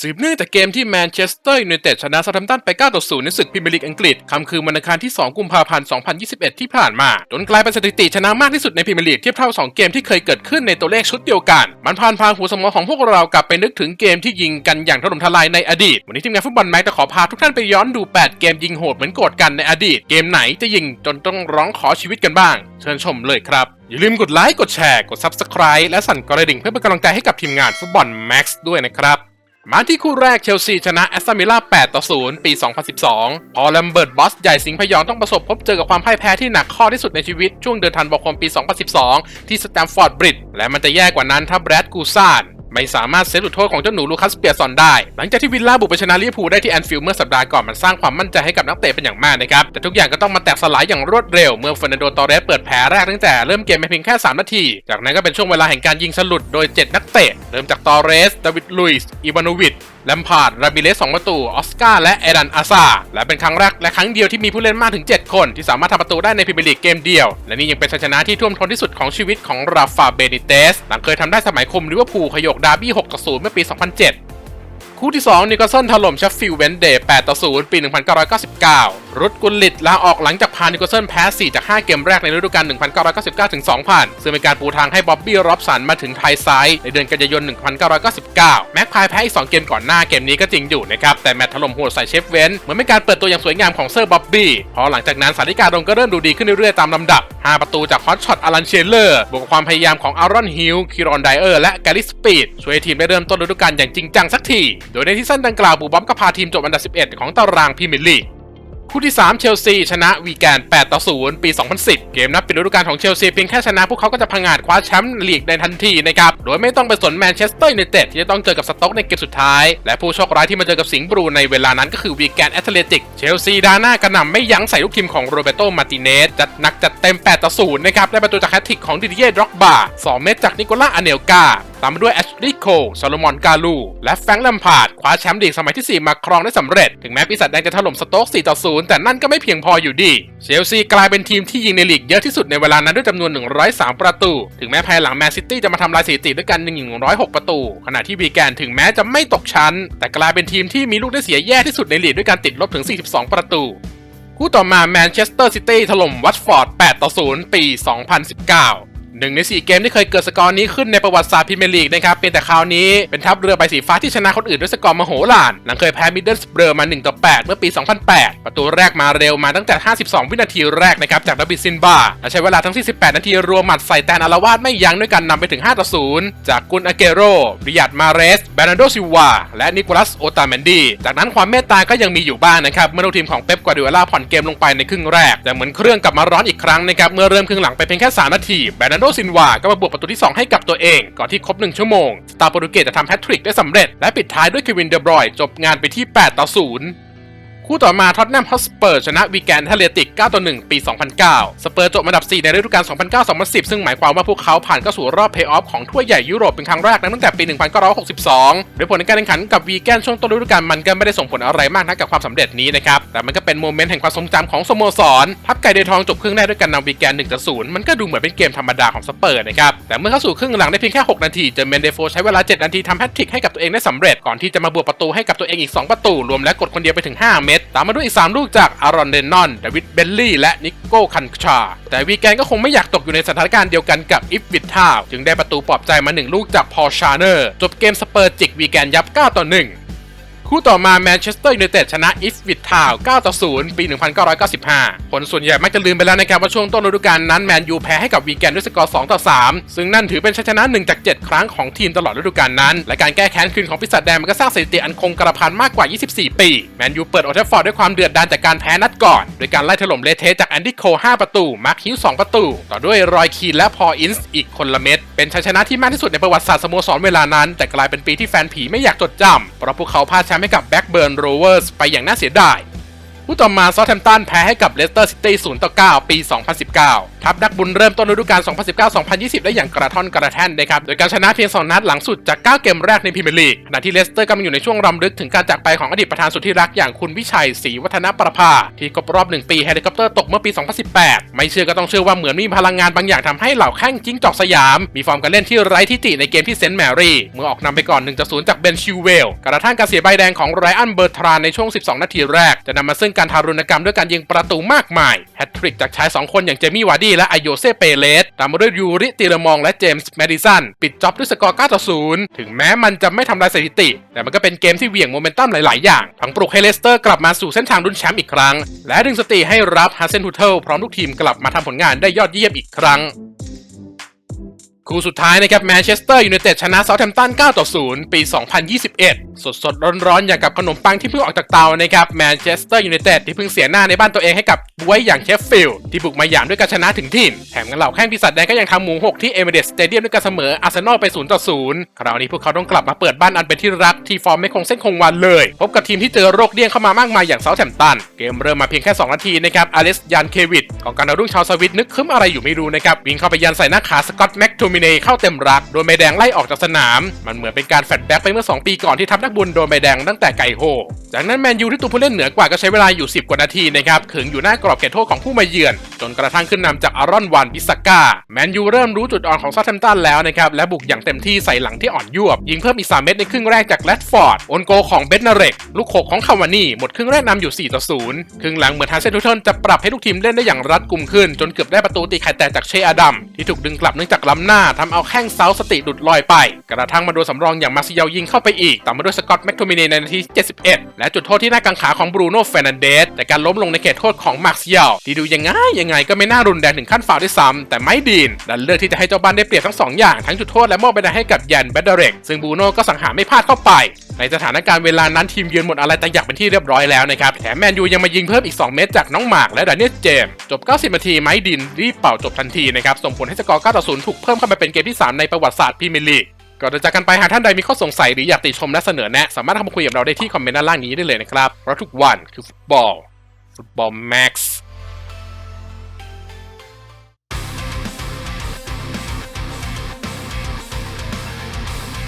สืบเนื่องจากเกมที่แมนเชสเตอร์ยูไนเต็ดชนะซาทัมตันไป 9 ต่อ 0 ในศึกพรีเมียร์ลีกอังกฤษคำคืนวันอังคารที่ 2 กุมภาพันธ์ 2021 ที่ผ่านมา จนกลายเป็นสถิติชนะมากที่สุดในพรีเมียร์ลีกเทียบเท่า 2 เกมที่เคยเกิดขึ้นในตัวเลขชุดเดียวกัน มันผ่านพาหัวสมองของพวกเรากลับไปนึกถึงเกมที่ยิงกันอย่างถล่มทลายในอดีต วันนี้ทีมงานฟุตบอลแม็กจะขอพาทุกท่านไปย้อนดู 8 เกมยิงโหดเหมือนโกดกันในอดีต เกมไหนจะยิงจนต้องร้องขอชีวิตกันบ้าง เชิญชมเลยครับอย่าลืมกดไลค์กดแชร์กด Subscribe และสั่นกระดิ่งเพื่อเป็นกำลังใจให้กับทีมงานฟุตบอลแม็กซ์ด้วยนะครับ มาที่คู่แรกเชลซีชนะแอสตันวิลล่า 8 ต่อ 0 ปี 2012 พอแลมเบิร์ตบอสใหญ่สิงห์พยองต้องประสบพบเจอกับความพ่ายแพ้ที่หนักข้อที่สุดในชีวิตช่วงเดือนธันวาคมปี 2012 ที่สแตมฟอร์ดบริดและมันจะแย่กว่านั้นถ้าแบรดกูซาน ไม่สามารถเซฟจุดโทษของเจ้าหนูลูคัสเปียซอนได้ หลังจากที่วิลล่าบุกไปชนะลิเวอร์พูลได้ที่แอนฟิลด์เมื่อสัปดาห์ก่อนมันสร้างความมั่นใจให้กับนักเตะเป็นอย่างมากนะครับ แต่ทุกอย่างก็ต้องมาแตกสลายอย่างรวดเร็ว เมื่อเฟอร์นันโดตอเรสเปิดแผลแรกตั้งแต่เริ่มเกมไปเพียงแค่ 3 นาที จากนั้นก็เป็นช่วงเวลาแห่งการยิงสลุดโดย 7 นักเตะ เริ่มจากตอเรส ดาวิด ลุยส์อีวานูวิช แลมพาร์ดราบิเลส2ประตู ออสการ์และเอรันอาซาและเป็นครั้งแรกและครั้งเดียวที่มีผู้เล่นมากถึง 7 คนที่สามารถทำประตูได้ในพรีเมียร์ลีกเกมเดียว และนี่ยังเป็นชัยชนะที่ท่วมท้นที่สุดของชีวิตของราฟาเบนิเตสหลังเคยทำได้สมัยคุมลิเวอร์พูลขยกดาร์บี้6-0เมื่อปี 2007 คู่ที่2นิโคลสันถล่มเชฟฟิลด์เวนเดย์8ต่อ0ปี 1999 รุดกุลลิตลาออกหลังจากพานิโคลสันแพ้ 4 จาก 5 เกมแรกในฤดูกาล 1999 ถึง 2000 ซึ่งเป็นการปูทางให้บ๊อบบี้ ร็อบสันมาถึงไทยไซด์ในเดือนกันยายน 1999 แม็กพายแพ้อีก 2 เกมก่อนหน้าเกมนี้ก็จริงอยู่นะครับ แต่แมตช์ถล่มโหดใส่เชฟเวนเหมือนเป็นการเปิดตัวอย่างสวยงามของเซอร์บ๊อบบี้ พอหลังจากนั้นสาริกาดงก็เริ่มดูดีขึ้นเรื่อยๆตามลำดับ 5 ประตูจากฮอตช็อตอลันเชลเลอร์ บวกกับความพยายามของอารอนฮิลคิรอนไดเออร์และแกลิสปีดช่วยทีมได้เริ่มต้นฤดูกาลอย่างจริงจังสักทีโดยในที่สั้นดังกล่าวบูบอบก็พาทีมจบอันดับ 11 ของตารางพรีเมียร์ลีกคู่ที่ 3 เชลซี ชนะวีแกน 8 ต่อ 0 ปี 2010 เกมนับปิดฤดูกาลของเชลซีเพียงแค่ชนะพวกเขาก็จะพังงาดคว้าแชมป์ลีกในทันทีนะครับ โดยไม่ต้องไปสนแมนเชสเตอร์ยูไนเต็ดที่จะต้องเจอกับสต็อกในเกมสุดท้าย และผู้โชคร้ายที่มาเจอกับสิงห์บรูในเวลานั้นก็คือวีแกนแอตเลติก เชลซีดาหน้ากระหน่ำไม่ยั้งใส่ลูกทีมของโรเบโตมาติเนสจัดหนักจัดเต็ม 8 ต่อ 0 นะครับได้ประตูจากแฮตทริกของดิดเย่ด็อกบา2เม็ดจากนิโคล่าอเนลกา ตามมาด้วยแอชลีย์โคลซาโลมอนกาลู และแฟงค์แลมพาร์ดคว้าแชมป์ลีกสมัยที่ 4 มาครองได้สำเร็จ ถึงแม้ปีศาจแดงจะถล่มสโต๊ก4ต่อ0แต่นั่นก็ไม่เพียงพออยู่ดีเชลซีกลายเป็นทีมที่ยิงในลีกเยอะที่สุดในเวลานั้นด้วยจำนวน 103 ประตู ถึงแม้ภายหลังแมนซิตี้จะมาทำลายสถิติด้วยกัน106 ประตู ขณะที่วีแกนถึงแม้จะไม่ตกชั้น แต่กลายเป็นทีมที่มีลูกได้เสียแย่ที่สุดในลีกด้วยการติดลบถึง 42 ประตูคู่ต่อมาแมนเชสเตอร์ซิตี้ถล่มวัตฟอร์ด 8 ต่อ 0 ปี 2019 หนึ่งใน4เกมที่เคยเกิดสกอร์นี้ขึ้นในประวัติศาสตร์พรีเมียร์ลีกนะครับเพียงแต่คราวนี้เป็นทัพเรือใบสีฟ้าที่ชนะคนอื่นด้วยสกอร์มโหฬารหลังเคยแพ้มิดเดิลสเบอร์มา1ต่อ8เมื่อปี 2008 ประตูแรกมาเร็วมาตั้งแต่ 52 วินาทีแรกนะครับจากดับบิซินบาและใช้เวลาทั้ง 48 นาทีรวมหมัดใส่แตนอารวาสไม่ยั้งด้วยกันนำไปถึง5ต่อ0จากกุนอาเกโรริยัดมาเรสเบรนโดซิวาและนิโคลัสโอตาแมนดีจากนั้นความเมตตาก็ยังมีอยู่บ้างนะครับเมื่อทีมของเป๊ปกวาดิโอลาผ่อนเกมลงไปในครึ่งแรกแต่เหมือนเครื่องกลับมาร้อนอีกครั้งนะครับเมื่อเริ่มครึ่งหลังไปเพียงแค่3นาทีเบรนโดซินวา ก็มาบวกประตูที่ 2 ให้กับตัวเอง ก่อนที่ครบ 1 ชั่วโมง สตาร์โปรตุเกสจะทำแฮตทริกได้สำเร็จ และปิดท้ายด้วยเควินเดบรอยจบงานไปที่ 8 ต่อ 0 คู่ต่อมาท็อตแนมฮอสเปอร์ชนะวีแกนเทเลติก 9 ต่อ 1 ปี 2009 สเปอร์จบอันดับ 4 ในฤดูกาล 2009-2010 ซึ่งหมายความว่าพวกเขาผ่านเข้าสู่รอบเพย์ออฟของถ้วยใหญ่ยุโรปเป็นครั้งแรกนั้นตั้งแต่ปี 1962 โดยผลในการแข่งขันกับวีแกนช่วงต้นฤดูกาลมันก็ไม่ได้ส่งผลอะไรมากนักกับความสำเร็จนี้นะครับ แต่มันก็เป็นโมเมนต์แห่งความทรงจำของสโมสรทัพไก่เดทองจบครึ่งแรกด้วยการนำวีแกน1ต่อ0มันก็ดูเหมือนเป็นเกมธรรมดาของสเปอร์นะครับ แต่เมื่อเข้าสู่ครึ่งหลังได้เพียงแค่6นาทีเจอเมนเดโฟใช้เวลา 7 นาทีทำแฮตทริกให้กับตัวเองได้สำเร็จก่อนที่จะมาบวกประตูให้กับตัวเองอีก 2 ประตูรวมแล้วกดคนเดียวไปถึง 5 เม็ดตามมาด้วยอีก 3 ลูกจากอารอนเดนนอนเดวิดเบลลี่ และนิโก้คันชา แต่วีแกนก็คงไม่อยากตกอยู่ในสถานการณ์เดียวกันกับอิฟวิททาวจึงได้ประตูปลอบใจมา 1 ลูกจากพอลชาเนอร์ จบเกมสเปอร์จิกวีแกนยับ 9 ต่อ 1 คู่ต่อมาแมนเชสเตอร์ยูไนเต็ดชนะอิฟวิททาว9ต่อ0ปี 1995คนส่วนใหญ่มักจะลืมไปแล้วนะครับว่าช่วงต้นฤดูกาลนั้นแมนยูแพ้ให้กับวีแกนด้วยสกอร์2ต่อ3ซึ่งนั่นถือเป็นชัยชนะ 1 จาก 7 ครั้งของทีมตลอดฤดูกาลนั้น และการแก้แค้นคืนของปีศาจแดงมันก็สร้างสถิติอันคงกระพันมากกว่า 24 ปี แมนยูเปิดโอเทฟฟอร์ดด้วยความเดือดดาลจากการแพ้นัดก่อนโดยการไล่ถล่มเลเทสจากแอนดี้โค5ประตูมาร์คฮิว2ประตู ต่อด้วยรอยคีนและพออินส์อีกคนละเม็ดเป็นชัยชนะที่มากที่สุดในประวัติศาสตร์สโมสรเวลานั้น แต่กลายเป็นปีที่แฟนผีไม่อยากจดจำเพราะพวกเขาพลาดแชมให้กับแบ็กเบิร์นโรเวอร์สไปอย่างน่าเสียดาย ผู้ต่อมาซอ t แ a มตันแพ้ให้กับเลสเตอร์ซิตี้0ต่อ9ปี 2019 ทัพนักบุญเริ่มต้นฤดูกาล 2019-2020 ได้อย่างกระท่อนกระแท่นนะครับ โดยการชนะเพียง 2 นัดหลังสุดจาก 9 เกมแรกในพรีเมียร์ลีก ขณะที่เลสเตอร์กำลังอยู่ในช่วงรำลึกถึงการจากไปของอดีตประธานสุดที่รักอย่างคุณวิชัยศรีวัฒนประภา ที่ครบรอบ 1 ปีเฮลิคอปเตอร์ตกเมื่อปี 2018 ไม่เชื่อก็ต้องเชื่อว่าเหมือนมีพลังงานบางอย่างทำให้เหล่าแข้งจิ้งจอกสยาม มีฟอร์มการเล่นที่ไร้ทิฐิในเกมที่เซนต์แมรี่ เมื่อออกนำไปก่อน1-0จากเบนชิวเวลกระทั่งการเสียใบแดงของไรอันเบอร์ทรานในช่วง 12 นาทีแรกจะนำมาซึ่งการทารุณกรรมด้วยการยิงประตูมากมายแฮตทริกจากชาย 2 คนอย่างเจมี่วาร์ดี้และอโยเซเปเลสตามมาด้วยยูริติเลมองและเจมส์แมดิสันปิดจ็อบด้วยสกอร์9ต่อ0ถึงแม้มันจะไม่ทำลายสถิติ แต่มันก็เป็นเกมที่เหวี่ยงโมเมนตัมหลาย ๆ อย่างทั้งปลุกให้เลสเตอร์กลับมาสู่เส้นทางลุ้นแชมป์อีกครั้ง และดึงสติให้รับฮัสเซนฮูเทลพร้อมทุกทีมกลับมาทำผลงานได้ยอดเยี่ยมอีกครั้ง คู่สุดท้ายนะครับแมนเชสเตอร์ยูไนเต็ดชนะเซาท์แฮมป์ตัน 9 ต่อ 0 ปี 2021 สดสดร้อนๆ อย่างกับขนมปังที่เพิ่งออกจากเตานะครับแมนเชสเตอร์ยูไนเต็ดที่เพิ่งเสียหน้าในบ้านตัวเองให้กับบวยอย่างเชฟฟิลด์ที่บุกมาหยามด้วยการชนะถึงถิ่นแถมกันเหล่าแข้งปีศาจแดงก็ยังทำหมูหกที่เอเมเดสสเตเดียมด้วยการเสมออาร์เซนอลไป 0 ต่อ 0 คราวนี้พวกเขาต้องกลับมาเปิดบ้านอันเป็นที่รักที่ฟอร์มไม่คงเส้นคงวันเลย พบกับทีมที่เจอโรคเดี้ยงเข้ามามากมายอย่างเซาท์แฮมป์ตันเกมเริ่มมาเพียงแค่ 2 นาทีนะครับอเลสยานเควิดของการดาวรุ่งชาวสวิตนึกคึมอะไรอยู่ไม่รู้นะครับวิ่งเข้าไปยันใส่หน้าขาสกอตแม็กโทมิเนเข้าเต็มรักโดนใบแดงไล่ออกจากสนาม มันเหมือนเป็นการแฟลชแบ็กไปเมื่อ 2 ปีก่อนที่ทัพนักบุญโดนใบแดงตั้งแต่ไก่โฮจากนั้นแมนยูที่ตัวผู้เล่นเหนือกว่าก็ใช้เวลาอยู่ 10 กว่านาทีนะครับขึงอยู่หน้ากรอบเขตโทษของผู้มาเยือน จนกระทั่งขึ้นนำจากอารอนวันบิสก้าแมนยูเริ่มรู้จุดอ่อนของซาท์แฮมตันแล้วนะครับ และบุกอย่างเต็มที่ใส่หลังที่อ่อนยวบ ยิงเพิ่มอีก 3 เม็ดในครึ่งแรกจากแรดฟอร์ดโอนโกของเบนนาเรก ลูกโขกของคาวานี่ หมดครึ่งแรกนำอยู่ 4 ต่อ 0 ครึ่งหลังเหมือนทางเซนทูเทิลจะปรับให้ลูกทีมเล่นได้อย่างรัดกุมขึ้น จนเกือบได้ประตูตีไข่แตกจากเชอาดัมที่ถูกดึงกลับเนื่องจากล้ำหน้าทำเอาแข้งเซาสติหลุดลอยไป กระทั่งมาโดนสำรองอย่างมาซิเยลยิงเข้าไปอีกตามมาด้วยสกอตแมคโทมิเนในนาที 71 และจุดโทษที่หน้ากังขาของบรูโน่เฟรนันเดสแต่การล้มลงในเขตโทษของมาร์ซิเยลที่ดูยังไงยังไงก็ไม่น่ารุนแรงถึงขั้นฟาวด้วยซ้ำแต่ไม่ดีนดันเลือกที่จะให้เจ้าบ้านได้เปรียบทั้งสองอย่างทั้งจุดโทษและมอบใบแดงให้กับยันเบดเดเรกซึ่งบูโน่ก็สังหารไม่พลาดเข้าไป ในสถานการณ์เวลานั้นทีมเยือนหมดอะไรแต่อยากเป็นที่เรียบร้อยแล้วนะครับแถมแมนยูยังมายิงเพิ่มอีก 2 เม็ดจากน้องหมากและดานิเอลเจมส์จบ 90 นาทีไม้ดินรีบเป่าจบทันทีนะครับส่งผลให้สกอร์9ต่อ0ถูกเพิ่มเข้ามาเป็นเกมที่ 3 ในประวัติศาสตร์พรีเมียร์ลีกก่อนจะจากกันไปหากท่านใดมีข้อสงสัยหรืออยากติชมและเสนอแนะ สามารถเข้ามาคุยกับเราได้ที่คอมเมนต์ด้านล่างนี้ได้เลยนะครับเพราะทุกวันคือฟุตบอลฟุตบอลแม็กซ์